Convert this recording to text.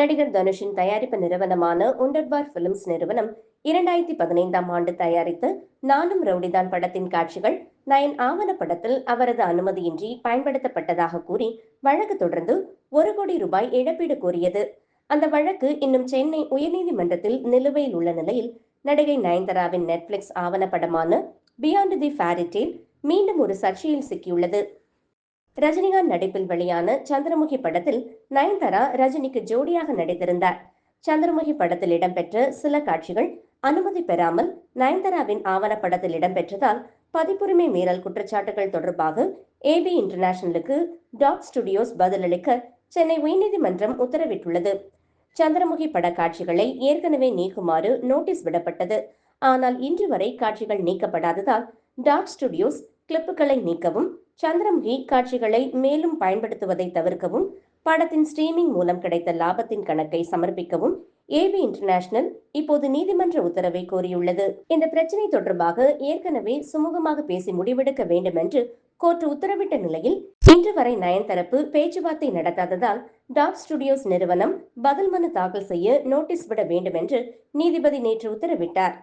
நடிகர் தனுஷின் தயாரிப்பு நிறுவனமான உண்டர்பார் பிலிம்ஸ் நிறுவனம் இரண்டாயிரத்தி பதினைந்தாம் ஆண்டு தயாரித்து நானும் ரவுடிதான் படத்தின் காட்சிகள் நயன் ஆவணப்படத்தில் அவரது அனுமதியின்றி பயன்படுத்தப்பட்டதாக கூறி வழக்கு தொடர்ந்து ஒரு கோடி ரூபாய் இழப்பீடு கோரியது. அந்த வழக்கு இன்னும் சென்னை உயர்நீதிமன்றத்தில் நிலுவையில் உள்ள நிலையில் நடிகை நயன்தாராவின் நெட்ஃபிளிக்ஸ் ஆவணப்படமான பியாண்ட் தி ஃபேரிடேல் மீண்டும் ஒரு சர்ச்சையில் சிக்கியுள்ளது. ரஜினிகாந்த் நடிப்பில் வெளியான சந்திரமுகி படத்தில் நயன்தாரா ரஜினிக்கு ஜோடியாக நடித்திருந்தார். சந்திரமுகி படத்தில் இடம்பெற்ற சில காட்சிகள் அனுமதி பெறாமல் நயன்தாராவின் ஆவணப்படத்தில் இடம்பெற்றதால் பதிப்புரிமை மீறல் குற்றச்சாட்டுகள் தொடர்பாக ஏபி இன்டர்நேஷனலுக்கு டாக் ஸ்டுடியோஸ் பதிலளிக்க சென்னை உயர்நீதிமன்றம் உத்தரவிட்டுள்ளது. சந்திரமுகி பட காட்சிகளை ஏற்கனவே நீக்குமாறு நோட்டீஸ் விடப்பட்டது. ஆனால் இன்று வரை காட்சிகள் நீக்கப்படாததால் டாக் ஸ்டுடியோஸ் கிளிப்புகளை நீக்கவும் சந்திரமுகி காட்சிகளை மேலும் பயன்படுத்துவதை தவிர்க்கவும் படத்தின் ஸ்ட்ரீமிங் மூலம் கிடைத்த லாபத்தின் கணக்கை சமர்ப்பிக்கவும் ஏபி இன்டர்நேஷனல் இப்போது நீதிமன்ற உத்தரவை கோரியுள்ளது. இந்த பிரச்சினை தொடர்பாக ஏற்கனவே சுமூகமாக பேசி முடிவெடுக்க வேண்டும் என்று கோர்ட் உத்தரவிட்ட நிலையில் இன்று வரை நயன் தரப்பு பேச்சுவார்த்தை நடத்தாததால் டாப் ஸ்டுடியோஸ் நிறுவனம் பதில் மனு தாக்கல் செய்ய நோட்டீஸ் விட வேண்டும் என்று நீதிபதி நேற்று உத்தரவிட்டார்.